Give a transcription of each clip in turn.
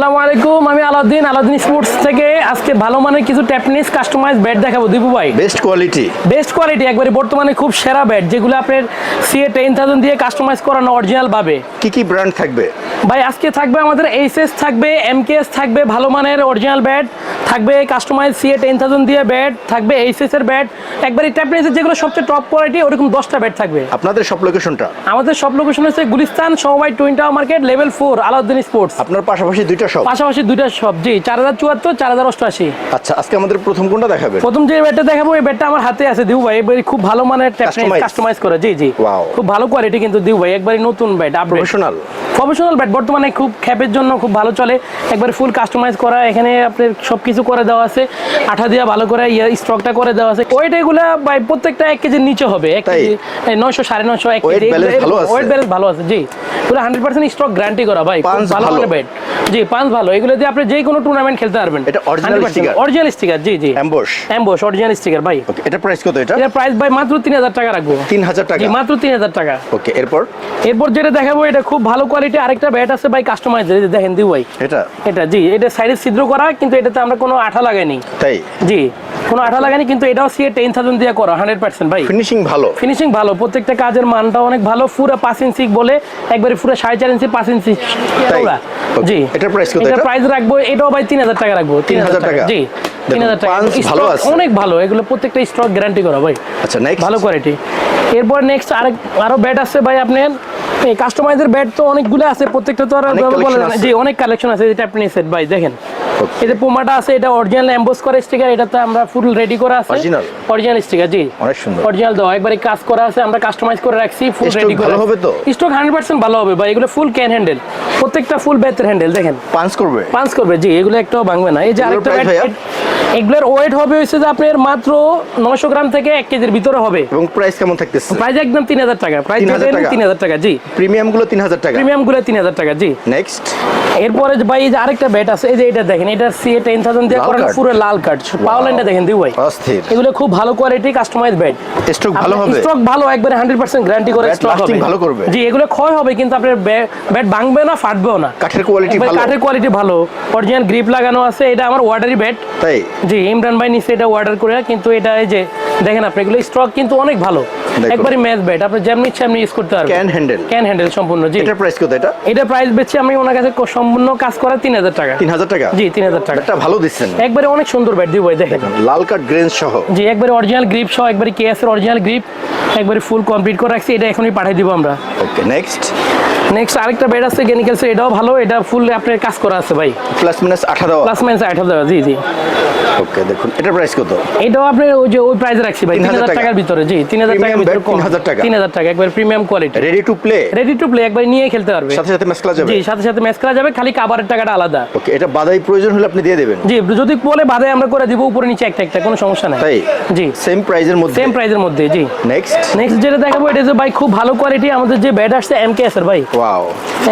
আসসালামু আলাইকুম আমি আলাউদ্দিন আলাউদ্দিন স্পোর্টস থেকে। আজকে ভালো মানের কিছু ট্যাপনিস কাস্টমাইজ ব্যাট দেখাবো। দীপু ভাই বেস্ট কোয়ালিটি বেস্ট কোয়ালিটি একবারে বর্তমানে খুব সেরা ব্যাট যেগুলো আপনার সিএ টেন থাউজেন্ড দিয়ে কাস্টমাইজ করানো অরিজিনাল ভাবে কি কি ব্র্যান্ড থাকবে? ভাই আজকে থাকবে আমাদের এইচএস থাকবে এমকেএস থাকবে ভালো মানের অরিজিনাল ব্যাট থাকবে customize C A ten thousand দিয়ে ব্যাট থাকবে এইচএস এর ব্যাট একবারে ট্যাপনিসের যেগুলো সবচেয়ে টপ কোয়ালিটি ওরকম দশটা ব্যাট থাকবে। আপনাদের সব লোকেশনটা আমাদের সব লোকেশন হচ্ছে গুলিস্তান সমবায় twin tower market level four Alauddin sports আপনার পাশাপাশি দুইটা শপ পাশাপাশি দুইটা সব জি চার হাজার চুয়াত্তর চার হাজার অষ্টআশি। আচ্ছা আজকে আমাদের প্রথম কোনটা দেখাবে প্রথম যে ব্যাটটা দেখাবো এই ব্যাটটা আমার হাতে আছে দিউ ভাই। এবারে খুব ভালো মানের কাস্টমাইজ করে জি জি। খুব ভালো কোয়ালিটি কিন্তু দিউ ভাই একবারে নতুন ব্যাট প্রফেশনাল প্রফেশনাল ব্যাট বর্তমানে খুব খ্যাপের জন্য খুব ভালো চলে। একবারে ফুল কাস্টমাইজ করা এখানে আপনার সব কিছু করে দেওয়া আছে। আঠা দিয়ে ভালো করে স্টকটা করে দেওয়া আছে। ওয়েট এগুলা ভাই প্রত্যেকটা এক কেজির নিচে হবে। এক কেজি নয়শো সাড়ে নয়শো এক কেজি? ওয়েট ব্যালেন্স ভালো আছে। জি। পুরো হান্ড্রেড পার্সেন্ট স্টক গ্যারান্টি করা ভাই ভালো ভালো? ব্যাট। জি পাঁচ ভালো এগুলো দিয়ে আপনি যে কোনো টুর্নামেন্ট খেলতে পারবেন। এটা original sticker? অরিজিনাল স্টিকার জি জি। অ্যাম্বস অ্যাম্বোস অরিজিনাল স্টিকার ভাই। ওকে এটা প্রাইস কত এটা? এটার প্রাইস ভাই মাত্র তিন হাজার টাকা রাখব। তিন হাজার টাকা। জি মাত্র তিন হাজার টাকা। ওকে এরপর? এরপর যেটা দেখাবো এটা খুব ভালো কোয়ালিটি আরেকটা ব্যাট আছে ভাই কাস্টমাইজ দেখেন দিউ ভাই। এটা? এটা জি এটা সাইডে ছিদ্র করা কিন্তু এটাতে আমরা কোনো আঠা লাগাইনি। তাই? জি কোনো আঠা লাগাইনি কিন্তু এটাও টেন থাউজেন্ড দিয়ে করা হান্ড্রেড পার্সেন্ট ভাই। ফিনিশিং ভালো। ফিনিশিং ভালো প্রত্যেকটা কাজের মানটা অনেক ভালো পুরো পাঁচ ইঞ্চি বলে একবারে পুরো সাড়ে চার ইঞ্চি পাঁচ ইঞ্চি তাই? চওড়া। Okay. এটার কত এটা? প্রাইস রাখব এটাও ভাই তিন হাজার টাকা রাখব তিন হাজার 3,000 টাকা? জি তিন দেখুন, হাজার টাকা punch ভালো আছে। অনেক ভালো এগুলো প্রত্যেকটা স্টক গ্যারান্টি করা ভাই আচ্ছা নেক্সট ভালো কোয়ালিটি এরপর নেক্সট আরেক আরও ব্যাট আছে ভাই আপনার এই কাস্টমাইজের ব্যাট তো অনেকগুলো আছে প্রত্যেকটা তো আর বলে collection না। জি অনেক কালেকশন আছে এটা আপনি সেট ভাই দেখেন। এই যে পুমাটা আছে এটা অরিজিনাল এমবোস করে স্টিকার এটাতে আমরা ফুল রেডি করা আছে। Original? অরিজিনাল স্টিকার জি। অনেক সুন্দর। অরিজিনাল দাও একবারে কাজ করা আছে আমরা কাস্টমাইজ করে রাখছি ফুল রেডি করে। হবে তো? স্টক 100% ভালো হবে ভাই। এগুলো ফুল ক্যান হ্যান্ডেল প্রত্যেকটা ফুল বেতের হ্যান্ডেল দেখেন। পাঞ্চ করবে? করবে জি। এগুলো একটাও ভাঙবে না। এই যে আরেকটা ব্যাট এগুলোর ওয়েট হবে হচ্ছে যে আপনার মাত্র নশো গ্রাম থেকে এক কেজির ভিতরে হবে। এবং প্রাইস কেমন থাকতেছে? প্রাইস একদম তিন হাজার টাকা। প্রাইস 3,000 তিন হাজার টাকা জি। প্রিমিয়ামগুলো তিন হাজার টাকা। প্রিমিয়ামগুলো তিন হাজার টাকা জি। নেক্সট এরপরে ভাই এই যে আরেকটা ব্যাট আছে এই যে এটা দেখেন এটা সি টেন থাউজেন্ড দিয়ে করানো? পুরো লাল পাওয়ার দেখেন ভাই। অস্থির। এগুলো খুব ভালো কোয়ালিটি কাস্টমাইজ ব্যাট স্টক ভালো হবে? স্টক ভালো একবারে হান্ড্রেড পার্সেন্ট গ্যারান্টি করে স্টক হবে। ভালো করবে। জি এগুলো ক্ষয় হবে কিন্তু আপনার ব্যাট ভাঙবে না ফাটবেও না। কাঠের কোয়ালিটি ভালো। কাঠের কোয়ালিটি ভালো। অরিজিনাল গ্রিপ লাগানো আছে এটা আমার ওয়াটারি ব্যাট তাই? জি ইমরান ভাই নিচে এটা অর্ডার করে কিন্তু এটা এই যে দেখেন আপনি এগুলো স্টক কিন্তু অনেক ভালো। একবারে ম্যাচ ব্যাট আপনি যেমনি ইচ্ছা আপনি ইউজ করতে পারবেন। ক্যান হ্যান্ডেল ক্যান হ্যান্ডেল সম্পূর্ণ জি। এটা প্রাইস কত এটা? এটা প্রাইস বেচছি আমি ওনার কাছে সম্পূর্ণ কাজ করা তিন হাজার টাকা। তিন হাজার টাকা? জি তিন হাজার টাকা। এটা ভালো দিচ্ছেন। একবারে অনেক সুন্দর ব্যাট দিব ভাই দেখেন। লাল কাট গ্রেন সহ। জি একবারে অরিজিনাল গ্রিপ সহ একবারে কেএস এর অরিজিনাল গ্রিপ একবারে ফুল কমপ্লিট করে রাখছি এটা এখনই পাঠিয়ে দিব আমরা। ওকে নেক্সট নেক্সট আরেকটা ব্যাট আছে গেনিক্যালস এটাও ভালো এটা ফুল আপনার কাজ করা আছে ভাই। প্লাস মাইনাস আঠা দেওয়া প্লাস মাইনাস আট হাজার জি জি। ওকে দেখুন এটার প্রাইস কত? এটাও আপনার ওই যে ওই প্রাইসে রাখছি ভাই তিন 3,000 হাজার টাকা। টাকার ভিতরে জি তিন হাজার টাকার ভিতরে bat 3,000 টাকা। তিন হাজার টাকা একবার premium quality ready to play ready to play একবার নিয়ে খেলতে পারবে। সাথে সাথে ম্যাচ খেলা যাবে? জি সাথে সাথে ম্যাচ করা যাবে খালি কাবারের টাকাটা আলাদা। ওকে এটা বাদাই প্রয়োজন হলে আপনি দিয়ে দেবেন। জি যদি বলে বাদে আমরা করে দিব উপরে নিচে একটা একটা কোনো সমস্যা নাই। তাই? জি। সেম প্রাইজের মধ্যে? সেম প্রাইসের মধ্যে জি। নেক্সট নেক্সট যেটা দেখাবো এটা যে ভাই খুব ভালো কোয়ালিটি আমাদের যে ব্যাট আসছে এমকেএস এর ভাই। ওয়াও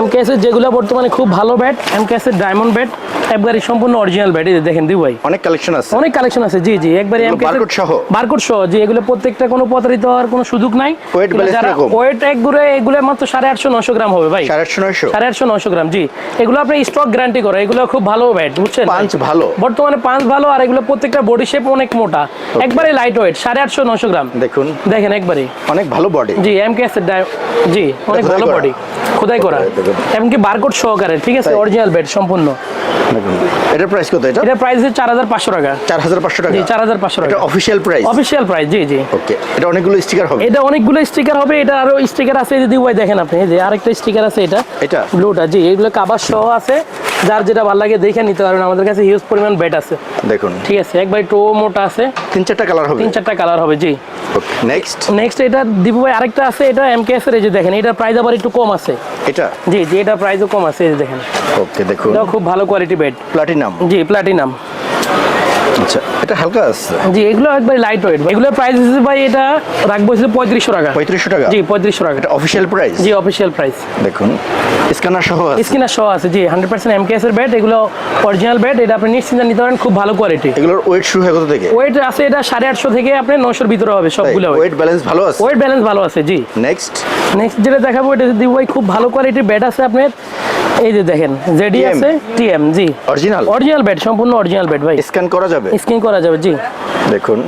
এমকেএস এর যেগুলো বর্তমানে খুব ভালো ব্যাট এমকেএস এর ডায়মন্ড ব্যাট একবারে সম্পূর্ণ অরিজিনাল ব্যাট। এই দেখেন দিউ ভাই। অনেক কালেকশন আছে। অনেক কালেকশন আছে জি জি একবারে এমকেএস barcode সহ? বারকোড সহ জি এগুলো প্রত্যেকটা কোনো প্রতারিত হওয়ার কোনো সুযোগ নাই। Weight balance কীরকম? ওয়েট এক গুড়ে এগুলো মাত্র সাড়ে আটশো নশো গ্রাম হবে ভাই। সাড়ে আটশো নয়শো? সাড়ে আটশো নশো গ্রাম জি। এগুলো আপনি স্টক গ্যারান্টি করে এগুলো খুব ভালো ব্যাট বুঝছেন? পাঞ্চ ভালো। বর্তমানে পাঁচ ভালো আর এগুলো প্রত্যেকটা বডি শেপ অনেক মোটা। একবারে লাইট ওয়েট সাড়ে আটশো নশো গ্রাম। দেখুন। দেখেন একবারে। অনেক ভালো বডি জি এম কে জি অনেক ভালো বডি খোদাই করা। এমনকি বারকোড সহকারে ঠিক আছে? অরিজিনাল বেড সম্পূর্ণ। এটা প্রাইস কত এটা? এটা প্রাইস হচ্ছে চার হাজার পাঁচশো টাকা। চার হাজার পাঁচশো টাকা? জি 4500 টাকা। এটা অফিশিয়াল প্রাইস অফিশিয়াল প্রাইস জি জি। ওকে এটা অনেকগুলো স্টিকার হবে। এটা অনেকগুলো স্টিকার হবে এটা আরও স্টিকার আছে যদি ওই দেখেন আপনি এই যে আরেকটা স্টিকার আছে এটা। এটা? ব্লুটা জি এগুলো কাবার সহ আছে। যার যেটা ভালো লাগে দেখে নিতে পারবেন। আমাদের কাছে হিউজ পরিমাণ বেড আছে। দেখুন। ঠিক আছে একবার টো মোটা আছে। তিন চারটা কালার হবে। তিন চারটা কালার হবে জি। নেক্সট নেক্সট এটা দীপু ভাই আরেকটা আছে এটা এমকেএস এর এই যে দেখেন এটা প্রাইস আবার একটু কম আছে। এটা? জি জি এটা প্রাইসও কম আছে এই যে দেখেন। ওকে দেখুন। এটা খুব ভালো কোয়ালিটি বেড প্লাটিনাম জি প্লাটিনাম আচ্ছা এটা হালকা আছে। জি এগুলো একবার লাইট ওয়েট এগুলোর প্রাইস ভাই এটা রাখব হচ্ছে পঁয়ত্রিশশো টাকা। পঁয়ত্রিশশো টাকা? জি পঁয়ত্রিশশো টাকা। এটা অফিসিয়াল প্রাইস জি অফিসিয়াল প্রাইস দেখুন স্ক্যানার সহ আছে। সহ আছে জি হান্ড্রেড পার্সেন্ট এমকেএস এর ব্যাট এগুলো অরিজিনাল ব্যাট এটা আপনি নিশ্চিন্তে নিতে পারেন খুব ভালো কোয়ালিটি এগুলোর ওয়েট শুরু হয় কত থেকে? ওয়েট আছে এটা সাড়ে আটশো থেকে আপনার নশোর ভিতরে হবে সবগুলো ওয়েট ব্যালেন্স ভালো আছে? ওয়েট ব্যালেন্স ভালো আছে জি। নেক্সট নেক্সট যেটা দেখাবো এটা ভাই খুব ভালো কোয়ালিটির ব্যাট আছে আপনার এই যে দেখেন জেডি? আছে টিএম জি। অরিজিনাল অরিজিনাল বেড সম্পূর্ণ অরিজিনাল বেড ভাই। স্ক্যান করা যাবে? স্ক্যান করা যাবে জি। দেখুন।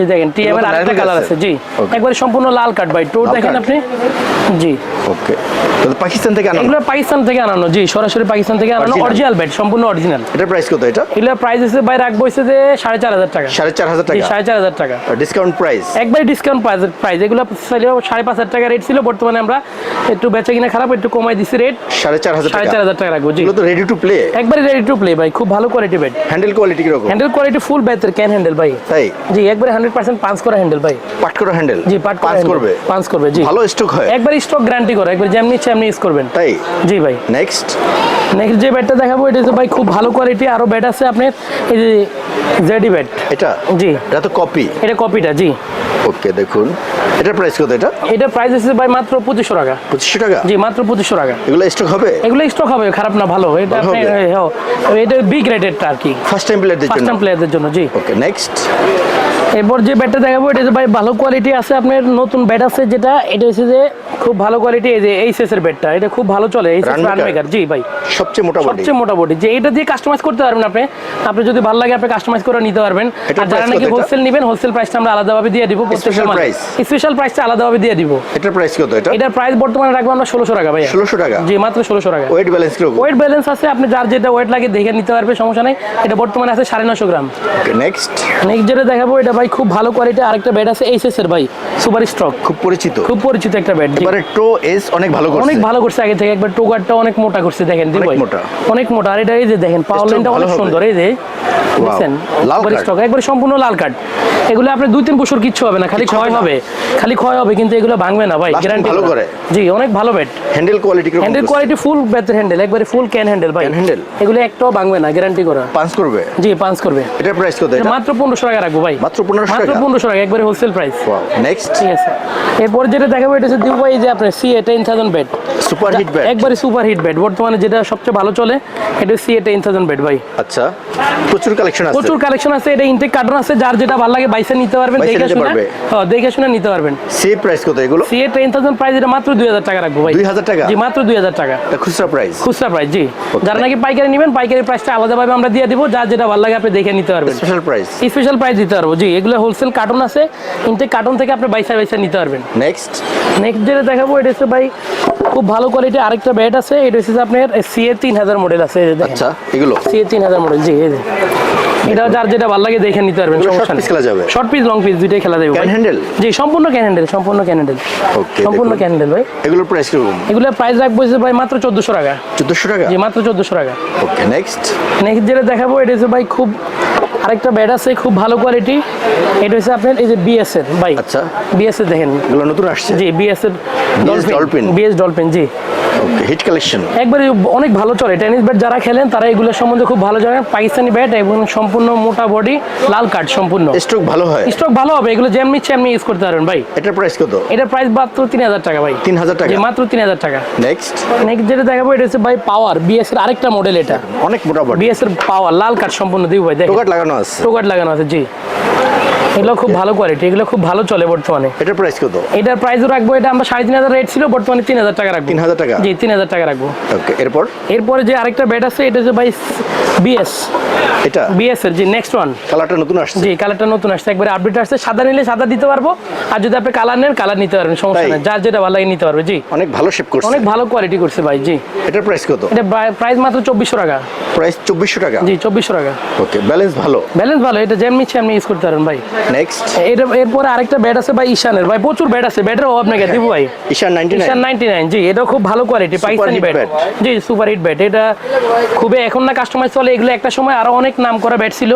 এই দেখেন টিএম এর আরেকটা কালার আছে? আছে জি। একবারে সম্পূর্ণ লাল কাট ভাই। টোর দেখেন আপনি? জি। ওকে তাহলে পাকিস্তান থেকে আনো এগুলো পাকিস্তান থেকে আনানো জি। সরাসরি পাকিস্তান থেকে আনানো অরিজিনাল বেড সম্পূর্ণ অরিজিনাল এটার প্রাইস কত এটা? এগুলো প্রাইস আছে ভাই রাখব হচ্ছে যে সাড়ে চার হাজার টাকা। সাড়ে চার হাজার জি টাকা? সাড়ে চার হাজার টাকা। ডিসকাউন্ট প্রাইস একবারে ডিসকাউন্ট প্রাইস প্রাইস এগুলো ছিল সাড়ে পাঁচ হাজার টাকা রেট ছিল বর্তমানে আমরা একটু বেচা কিনা খারাপ একটু কমাই দিছি রেট সাড়ে চার হাজার টাকা। রাখব জি। এগুলো তো রেডি টু প্লে একবারে রেডি টু প্লে ভাই খুব ভালো quality bat handle quality handle quality full বেতের ক্যান হ্যান্ডেল ভাই। তাই? জি একবারে হান্ড্রেড পার্সেন্ট পাঁচ করা হ্যান্ডেল ভাই। পাট করা হ্যান্ডেল জি পাট পাঁচ করবে? পাঁচ করবে জি। ভালো স্টক হয়। একবার স্টক গ্যারান্টি করে একবার যেমনি ইচ্ছে এমনি ইউজ করবেন। তাই? জি ভাই। নেক্সট নেক্সট যে ব্যাটটা দেখাবো এটা হচ্ছে ভাই খুব ভালো কোয়ালিটি আরও ব্যাট আছে আপনার এই যে জেডি ব্যাট এটা? জি। এটা তো কপি এটা কপিটা জি। ওকে দেখুন। এটার প্রাইস কত এটা? এটা প্রাইস আছে ভাই মাত্র পঁচিশশো টাকা। পঁচিশশো টাকা? জি মাত্র পঁচিশশো টাকা। এগুলো স্টক হবে? এগুলো স্টক হবে খারাপ না ভালো। এটা ভালো আপনি হবে? হ্যাঁ, এটা বি গ্রেডেডটা আর কি। ফার্স্ট টাইম প্লেয়ারদের জন্য? ফার্স্ট টাইম প্লেয়ারদের জন্য জি। ওকে নেক্সট এরপর যে ব্যাটটা দেখাবো এটা ভাই ভালো কোয়ালিটি আছে আপনার নতুন ব্যাট আছে যেটা এটা হচ্ছে যে খুব ভালো কোয়ালিটি এই যে এইচএস এর ব্যাটটা এটা খুব ভালো চলে এইচএস? রানমেকার জি ভাই। সবচেয়ে মোটা বডি সবচেয়ে মোটামুটি যে এটা দিয়ে কাস্টমাইজ করতে পারবেন আপনি। আপনি যদি ভালো লাগে আপনি কাস্টমাইজ করে নিতে পারবেন। আর যারা নাকি হোলসেল নেবেন হোলসেল প্রাইসটা আমরা আলাদাভাবে দিয়ে দিব Special price? স্পেশাল প্রাইসটা আলাদাভাবে দিয়ে দিব। এটার প্রাইস কত এটা? এটার প্রাইস বর্তমানে রাখব আমরা ষোলোশো টাকা ভাই ষোলোশো টাকা? জি মাত্র ষোলোশো টাকা। ওয়েট ব্যালেন্স কীরকম? ওয়েট ব্যালেন্স আছে আপনি যার যেটা ওয়েট লাগে দেখে নিতে পারবে সমস্যা নাই। এটা বর্তমানে আছে সাড়ে নশো গ্রাম। ওকে নেক্সট নেক্সট যেটা দেখাবো এটা ভাই খুব ভালো কোয়ালিটি আরেকটা ব্যাট আছে এইচএস এর ভাই সুপার স্ট্রক খুব পরিচিত। খুব পরিচিত একটা ব্যাট এবারে টো এস অনেক ভালো করছে। অনেক ভালো করছে আগে থেকে একবার টো গার্ডটা অনেক মোটা করছে দেখেন দি ভাই। মোটা। অনেক মোটা আর এটা এই যে দেখেন পাওয়ার লাইনটা অনেক সুন্দর এই যে দেখেন লাল কার্ড একবার সম্পূর্ণ লাল কার্ড এগুলো আপনি দুই তিন বছর কিচ্ছু হবে না খালি ক্ষয় হবে খালি ক্ষয় হবে কিন্তু এগুলো ভাঙবে না ভাই গ্যারান্টি ভালো করে। জি অনেক ভালো bat handle quality handle quality full ব্যাটের হ্যান্ডেল একবারে ফুল ক্যান হ্যান্ডেল ভাই। Handle? এগুলো একটাও ভাঙবে না গ্যারান্টি করা। পাঁচ করবে? জি পাঁচ করবে। এটার প্রাইস কত এটা? এটা মাত্র পনেরোশো টাকা রাখব ভাই। মাত্র 1500 টাকা মাত্র টাকা? পনেরোশো টাকা একবারে হোলসেল প্রাইস নেক্সট ঠিক আছে। এরপর যেটা দেখাবো এটা হচ্ছে দিউ ভাই যে আপনার C A ten thousand bat super hit bat একবারে সুপার হিট বেড বর্তমানে যেটা সবচেয়ে ভালো চলে এটা C A ten thousand bat ভাই। আচ্ছা। প্রচুর কালেকশন আছে। প্রচুর কালেকশন আছে এটা ইনটেক কার্টন আছে যার যেটা ভালো লাগে বাইসে নিতে পারবেন দেখে শুনে। হ্যাঁ দেখে শুনে নিতে পারবেন। সে প্রাইস কত এগুলো? C A ten thousand price এটা মাত্র দুই হাজার টাকা রাখব ভাই। 2000 টাকা? জি মাত্র দুই হাজার টাকা। এটা খুচরা প্রাইস খুচরা প্রাইস জি। যারা নাকি পাইকারি নেবেন পাইকারি প্রাইসটা আলাদাভাবে আমরা দিয়ে দিব যার যেটা ভালো লাগে আপনি দেখে নিতে পারবেন। স্পেশাল প্রাইস স্পেশাল প্রাইস দিতে পারব জি। এগুলো হোলসেল কার্টন আছে ইনটেক কার্টন থেকে আপনি বাইসা বাইসা নিতে পারবেন। নেক্সট নেক্সট যেটা দেখাবো এটা হচ্ছে ভাই খুব ভালো কোয়ালিটি আরেকটা ব্যাট আছে এটা হচ্ছে আপনার সিএ তিন হাজার মডেল আছে আচ্ছা এগুলো? সিএ তিন হাজার মডেল জি। এই যে। এটা যার যেটা ভালো লাগে দেখে নিতে পারবেন সমস্যা খেলা যাবে? শর্ট পিস লং পিস দুইটাই খেলা যাবে ক্যান হ্যান্ডেল জি সম্পূর্ণ ক্যান হ্যান্ডেল সম্পূর্ণ ক্যান হ্যান্ডেল ওকে সম্পূর্ণ ক্যান হ্যান্ডেল ভাই। এগুলোর প্রাইস কীরকম? এগুলোর প্রাইস রাখব যে ভাই মাত্র 1400 টাকা। 1400 টাকা? জি মাত্র 1400 টাকা। ওকে নেক্সট নেক্সট যেটা দেখাবো এটা হচ্ছে ভাই খুব আরেকটা ব্যাট আছে খুব ভালো কোয়ালিটি এটা হচ্ছে আপনার এই যে বিএস এর ভাই। আচ্ছা। বিএস এর দেখেন। এগুলো নতুন আসছে? জি বিএস এর Dolphin? বিএস ডলফিন জি। হিট কালেকশন একবারে অনেক ভালো চলে। টেনিস ব্যাট যারা খেলেন তারা এগুলোর সম্বন্ধে খুব ভালো জানেন। পাকিস্তানি ব্যাট এবং সম্পূর্ণ মোটা বডি লাল কার্ড সম্পূর্ণ। স্ট্রোক ভালো হয়? স্টক ভালো হবে। এগুলো যেমনি ইচ্ছে এমনি ইউজ করতে পারবেন ভাই। এটার প্রাইস কত? এটার প্রাইস মাত্র তিন হাজার টাকা ভাই। 3000 টাকা? মাত্র তিন হাজার টাকা। নেক্সট নেক্সট যেটা দেখাবো এটা হচ্ছে ভাই পাওয়ার বিএস এর আরেকটা মডেল এটা। অনেক মোটা বডি বিএস এর পাওয়ার লাল কার্ড সম্পূর্ণ দিব ভাই দেখেন। টোকাট লাগানো আছে টোকাট লাগানো আছে জি। এগুলো খুব ভালো কোয়ালিটি এগুলো খুব ভালো চলে বর্তমানে। এটার প্রাইস কত? এটার প্রাইসও রাখব এটা আমরা সাড়ে তিন হাজার রেট ছিল বর্তমানে তিন হাজার টাকা রাখব। 3000 টাকা? জি তিন হাজার টাকা রাখব। ওকে এরপর? এরপরে যে আরেকটা ব্যাট আছে এটা হচ্ছে ভাই বিএস এটা? বিএস এর জি নেক্সট ওয়ান কালারটা নতুন আসছে? জি কালারটা নতুন আসছে একবারে আপডেট আসছে। সাদা নিলে সাদা দিতে পারব আর যদি আপনি কালার নেন কালার নিতে পারবেন সমস্যা নেই যার যেটা ভালো লাগে নিতে পারবে জি। অনেক ভালো শেপ করছে। অনেক ভালো কোয়ালিটি করছে ভাই জি। এটার প্রাইস কত? এটা প্রাইস মাত্র চব্বিশশো টাকা। প্রাইস চব্বিশশো টাকা? জি চব্বিশশো টাকা। ওকে ব্যালেন্স ভালো? ব্যালেন্স ভালো এটা যেমনি ইচ্ছে এমনি ইউজ করতে পারেন ভাই। নেক্সট এটা এরপরে আরেকটা ব্যাট আছে ভাই ঈশানের। ভাই প্রচুর ব্যাট আছে। ব্যাটের অভাব নাকি দিব ভাই। Ihsan ninety Ihsan ninety nine জি এটা খুব ভালো কোয়ালিটি পাকিস্তানি ব্যাট জি সুপার হিট ব্যাট এটা খুবই এখন না কাস্টমাইজ চলে। এগুলো একটা সময় আরও অনেক নাম করা ব্যাট ছিল।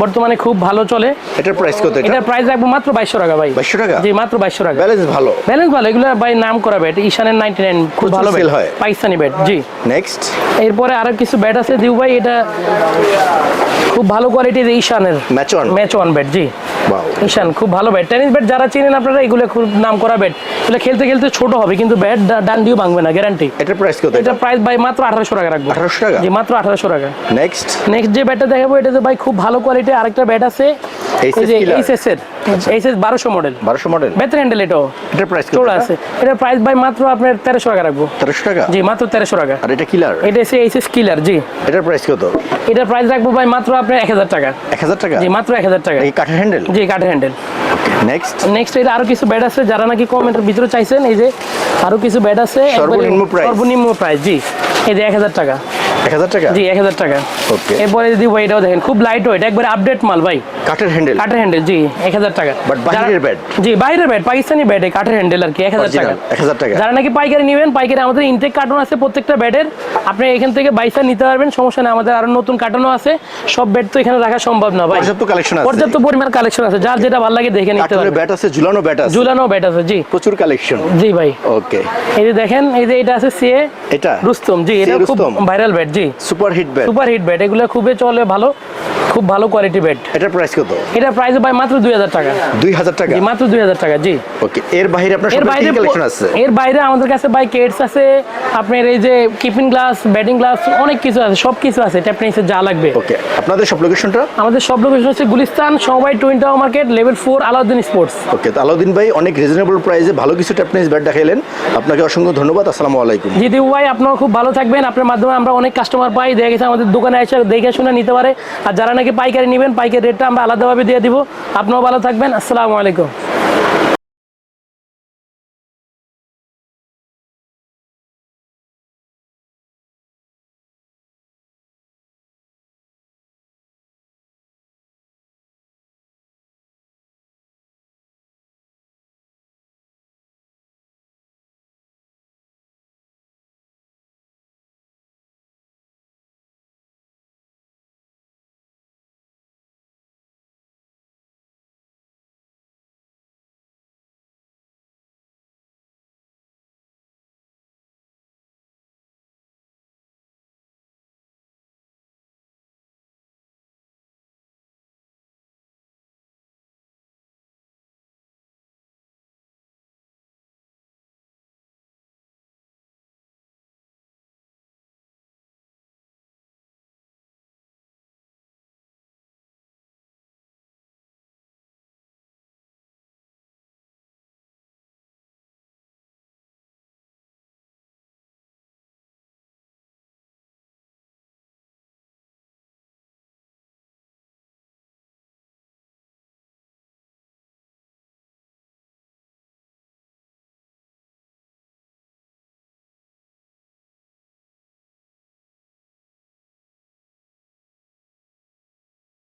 বর্তমানে খুব ভালো চলে। এটার প্রাইস কত এটা? এটার প্রাইস রাখব মাত্র বাইশশো টাকা ভাই। 2200 টাকা? জি মাত্র বাইশশো টাকা। ব্যালেন্স ভালো। ব্যালেন্স ভালো। এগুলো ভাই নাম করা ব্যাট ঈশানের খুব ভালো হয়। পাকিস্তানি ব্যাট জি। নেক্সট এরপরে আরও কিছু ব্যাট আছে। দিউ ভাই এটা খুব ভালো কোয়ালিটির ঈশানের। Match on match one bat জি। ঈশান খুব ভালো ব্যাট টেনিস ব্যাট যারা চিনেন আপনারা এগুলো খুব নাম করা ব্যাট এগুলো খেলতে খেলতে ছোট হবে কিন্তু ব্যাট ডান দিয়েও ভাঙবে না গ্যারান্টি এটার প্রাইস কত? এটা প্রাইস ভাই মাত্র আঠারোশো টাকা রাখব। 1800 টাকা? জি মাত্র আঠারোশো টাকা। নেক্সট নেক্সট যে ব্যাটটা দেখাবো এটা যে ভাই খুব ভালো কোয়ালিটি আরেকটা ব্যাট আছে? এইচএস এর। এইচএস বারোশো মডেল বারোশো মডেল বেতার হ্যান্ডেল এটাও। এটার প্রাইস কত আছে। এটার প্রাইস ভাই মাত্র আপনার তেরোশো টাকা রাখব। তেরোশো টাকা? জি মাত্র তেরোশো টাকা। আর এটা কিলার এটা এসে এইচএস কিলার জি। এটার প্রাইস কত? এটার প্রাইস রাখব ভাই মাত্র আপনার এক হাজার টাকা। এক হাজার টাকা? জি মাত্র এক হাজার টাকা। কাঠের হ্যান্ডেল জি কাঠের হ্যান্ডেল নেক্সট নেক্সট এর আরও কিছু ব্যাড আছে যারা নাকি কমেন্টের ভিতরে চাইছেন এই যে আরও কিছু ব্যাড আছে সর্বনিম্ন প্রাইস সর্বনিম্ন প্রাইস জি। এই যে এক হাজার টাকা। এক হাজার টাকা? জি এক হাজার টাকা। Okay. এরপরে যদি এটাও দেখেন খুব লাইট ওয়েট একবারে আপডেট মাল ভাই। কাঠের হ্যান্ডেল কাঠের হ্যান্ডেল জি এক হাজার টাকা। বাহিরের যারা- bed? জি বাইরের ব্যাট পাকিস্তানি ব্যাট কাঠের হ্যান্ডেল আর কি এক হাজার টাকা। এক হাজার টাকা। যারা নাকি পাইকারি নেবেন পাইকারি আমাদের ইনটেক কার্টন আছে প্রত্যেকটা ব্যাটের আপনি এখান থেকে বাইসা নিতে পারবেন সমস্যা নেই আমাদের আরও নতুন কার্টনও আছে। সব ব্যাট তো এখানে রাখা সম্ভব না ভাই। পর্যাপ্ত কালেকশন আছে। পর্যাপ্ত পরিমাণ কালেকশন আছে। যার যেটা ভালো লাগে দেখে নিতে পারবেন। ব্যাট আছে ঝুলানো ব্যাট আছে। ঝুলানো ব্যাট আছে জি। প্রচুর কালেকশন জি ভাই। ওকে এই যে দেখেন এই যে এটা আছে সিএ এটা? রুস্তম জি এটা খুব ভাইরাল ব্যাট জি। Super hit bat super hit bat এগুলো খুবই চলে ভালো খুব ভালো কোয়ালিটি এটার প্রাইস কত? এটা প্রাইস ভাই মাত্র দুই হাজার টাকা। দুই হাজার টাকা? জি মাত্র দুই হাজার টাকা জি। ওকে এর বাইরে আপনার এর সব বাইরে কালেকশন আছে? এর বাইরে আমাদের কাছে ভাই কেটস আছে আপনার এই যে কিপিং গ্লাস ব্যাটিং গ্লাস অনেক কিছু আছে সব কিছু আছে যা লাগবে। ওকে আপনাদের সব লোকেশনটা আমাদের সব লোকেশন হচ্ছে Gulistan Samabai twin tower market level four Alauddin sports okay তো আলাউদ্দিন ভাই অনেক রিজনেবল প্রাইসে ভালো কিছু ট্যাপনিস ব্যাট দেখাইলেন। আপনাকে অসংখ্য ধন্যবাদ আসসালামু আলাইকুম। জি ভাই আপনারা খুব ভালো থাকবেন, আপনার মাধ্যমে আমরা অনেক কাস্টমার পাই। দেখে গেছে আমাদের দোকানে এসে দেখে শুনে নিতে পারে। আর যারা নাকি পাইকারি নেবেন, পাইকারি রেটটা আমরা আলাদাভাবে দিয়ে দিব। আপনারাও ভালো থাকবেন। আসসালামু আলাইকুম।